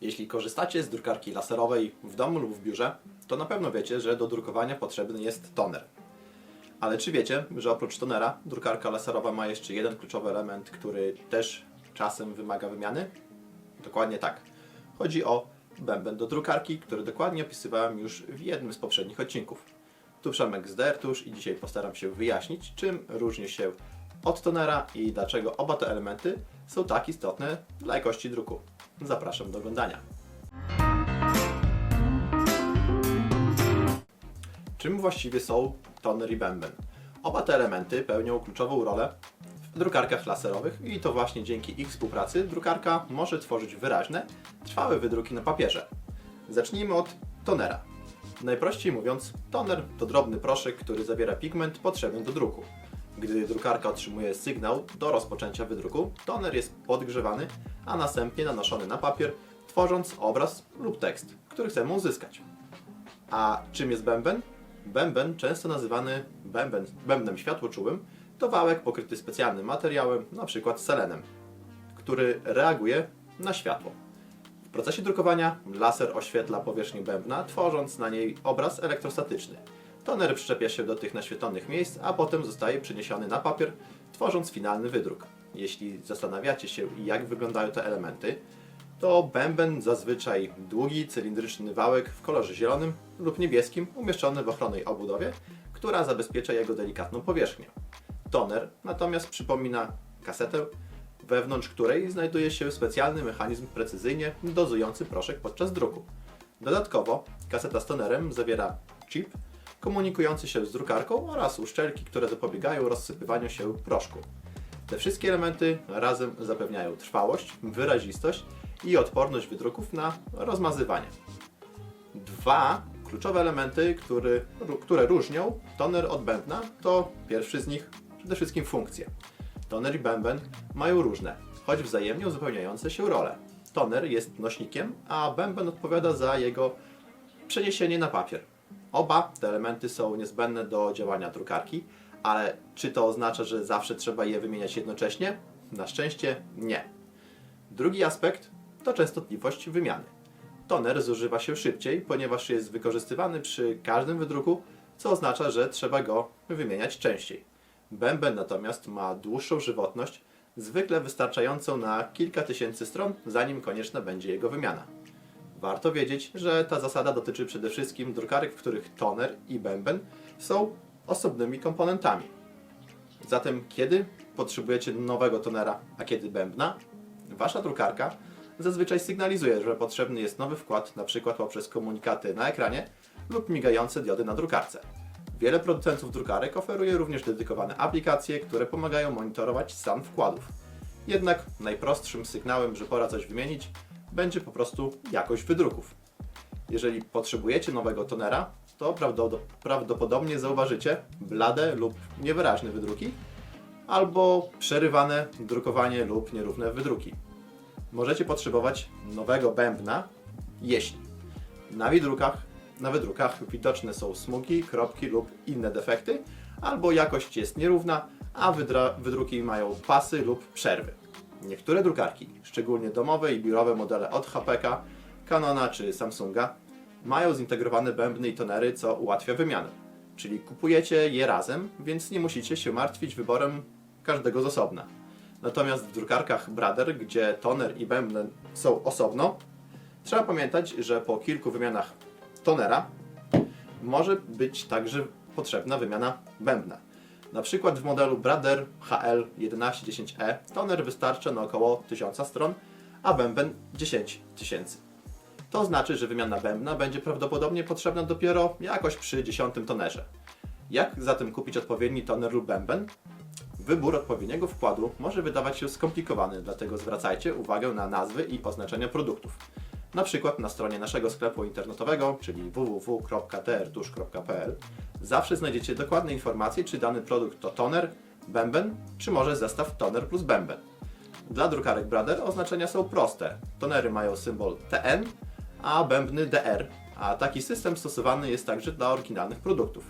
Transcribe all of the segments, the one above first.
Jeśli korzystacie z drukarki laserowej w domu lub w biurze, to na pewno wiecie, że do drukowania potrzebny jest toner. Ale czy wiecie, że oprócz tonera drukarka laserowa ma jeszcze jeden kluczowy element, który też czasem wymaga wymiany? Dokładnie tak. Chodzi o bęben do drukarki, który dokładnie opisywałem już w jednym z poprzednich odcinków. Tu Przemek z Dertusz i dzisiaj postaram się wyjaśnić, czym różni się od tonera i dlaczego oba te elementy są tak istotne dla jakości druku. Zapraszam do oglądania. Czym właściwie są toner i bęben? Oba te elementy pełnią kluczową rolę w drukarkach laserowych i to właśnie dzięki ich współpracy drukarka może tworzyć wyraźne, trwałe wydruki na papierze. Zacznijmy od tonera. Najprościej mówiąc, toner to drobny proszek, który zawiera pigment potrzebny do druku. Gdy drukarka otrzymuje sygnał do rozpoczęcia wydruku, toner jest podgrzewany, a następnie nanoszony na papier, tworząc obraz lub tekst, który chcemy uzyskać. A czym jest bęben? Bęben, często nazywany bęben, bębnem światłoczułym, to wałek pokryty specjalnym materiałem, np. selenem, który reaguje na światło. W procesie drukowania laser oświetla powierzchnię bębna, tworząc na niej obraz elektrostatyczny. Toner przyczepia się do tych naświetlonych miejsc, a potem zostaje przeniesiony na papier, tworząc finalny wydruk. Jeśli zastanawiacie się, jak wyglądają te elementy, to bęben zazwyczaj długi, cylindryczny wałek w kolorze zielonym lub niebieskim, umieszczony w ochronnej obudowie, która zabezpiecza jego delikatną powierzchnię. Toner natomiast przypomina kasetę, wewnątrz której znajduje się specjalny mechanizm precyzyjnie dozujący proszek podczas druku. Dodatkowo kaseta z tonerem zawiera chip komunikujący się z drukarką oraz uszczelki, które zapobiegają rozsypywaniu się proszku. Te wszystkie elementy razem zapewniają trwałość, wyrazistość i odporność wydruków na rozmazywanie. Dwa kluczowe elementy, który, które różnią toner od bębna, to pierwszy z nich przede wszystkim funkcje. Toner i bęben mają różne, choć wzajemnie uzupełniające się role. Toner jest nośnikiem, a bęben odpowiada za jego przeniesienie na papier. Oba te elementy są niezbędne do działania drukarki, ale czy to oznacza, że zawsze trzeba je wymieniać jednocześnie? Na szczęście nie. Drugi aspekt to częstotliwość wymiany. Toner zużywa się szybciej, ponieważ jest wykorzystywany przy każdym wydruku, co oznacza, że trzeba go wymieniać częściej. Bęben natomiast ma dłuższą żywotność, zwykle wystarczającą na kilka tysięcy stron, zanim konieczna będzie jego wymiana. Warto wiedzieć, że ta zasada dotyczy przede wszystkim drukarek, w których toner i bęben są osobnymi komponentami. Zatem kiedy potrzebujecie nowego tonera, a kiedy bębna? Wasza drukarka zazwyczaj sygnalizuje, że potrzebny jest nowy wkład, np. poprzez komunikaty na ekranie lub migające diody na drukarce. Wiele producentów drukarek oferuje również dedykowane aplikacje, które pomagają monitorować stan wkładów. Jednak najprostszym sygnałem, że pora coś wymienić, będzie po prostu jakość wydruków. Jeżeli potrzebujecie nowego tonera, to prawdopodobnie zauważycie blade lub niewyraźne wydruki, albo przerywane drukowanie lub nierówne wydruki. Możecie potrzebować nowego bębna, jeśli na wydrukach, na wydrukach widoczne są smugi, kropki lub inne defekty, albo jakość jest nierówna, a wydruki mają pasy lub przerwy. Niektóre drukarki, szczególnie domowe i biurowe modele od HPK, Canona czy Samsunga, mają zintegrowane bębny i tonery, co ułatwia wymianę. Czyli kupujecie je razem, więc nie musicie się martwić wyborem każdego z osobna. Natomiast w drukarkach Brother, gdzie toner i bęben są osobno, trzeba pamiętać, że po kilku wymianach tonera może być także potrzebna wymiana bębna. Na przykład w modelu Brother HL1110E toner wystarcza na około 1000 stron, a bęben 10 tysięcy. To znaczy, że wymiana bębna będzie prawdopodobnie potrzebna dopiero jakoś przy 10 tonerze. Jak zatem kupić odpowiedni toner lub bęben? Wybór odpowiedniego wkładu może wydawać się skomplikowany, dlatego zwracajcie uwagę na nazwy i oznaczenia produktów. Na przykład na stronie naszego sklepu internetowego, czyli www.drtusz.pl zawsze znajdziecie dokładne informacje, czy dany produkt to toner, bęben, czy może zestaw toner plus bęben. Dla drukarek Brother oznaczenia są proste. Tonery mają symbol TN, a bębny DR, a taki system stosowany jest także dla oryginalnych produktów.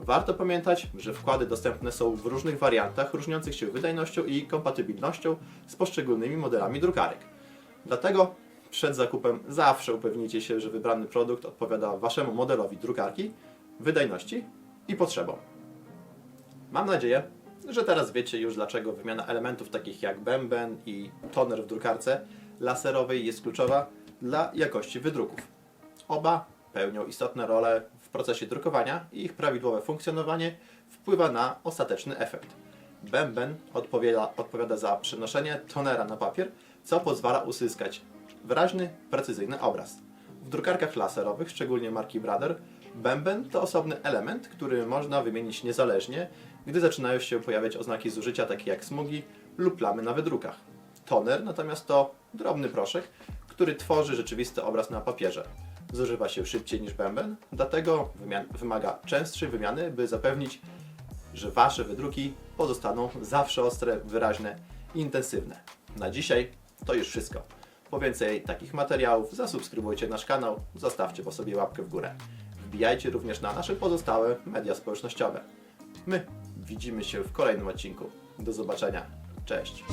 Warto pamiętać, że wkłady dostępne są w różnych wariantach, różniących się wydajnością i kompatybilnością z poszczególnymi modelami drukarek. Dlatego Przed zakupem zawsze upewnijcie się, że wybrany produkt odpowiada Waszemu modelowi drukarki, wydajności i potrzebom. Mam nadzieję, że teraz wiecie już dlaczego wymiana elementów takich jak bęben i toner w drukarce laserowej jest kluczowa dla jakości wydruków. Oba pełnią istotne role w procesie drukowania i ich prawidłowe funkcjonowanie wpływa na ostateczny efekt. Bęben odpowiada, odpowiada za przenoszenie tonera na papier, co pozwala uzyskać wyraźny, precyzyjny obraz. W drukarkach laserowych, szczególnie marki Brother, bęben to osobny element, który można wymienić niezależnie, gdy zaczynają się pojawiać oznaki zużycia takie jak smugi lub plamy na wydrukach. Toner natomiast to drobny proszek, który tworzy rzeczywisty obraz na papierze. Zużywa się szybciej niż bęben, dlatego wymaga częstszej wymiany, by zapewnić, że Wasze wydruki pozostaną zawsze ostre, wyraźne i intensywne. Na dzisiaj to już wszystko. Po więcej takich materiałów zasubskrybujcie nasz kanał, zostawcie po sobie łapkę w górę. Wbijajcie również na nasze pozostałe media społecznościowe. My widzimy się w kolejnym odcinku. Do zobaczenia. Cześć.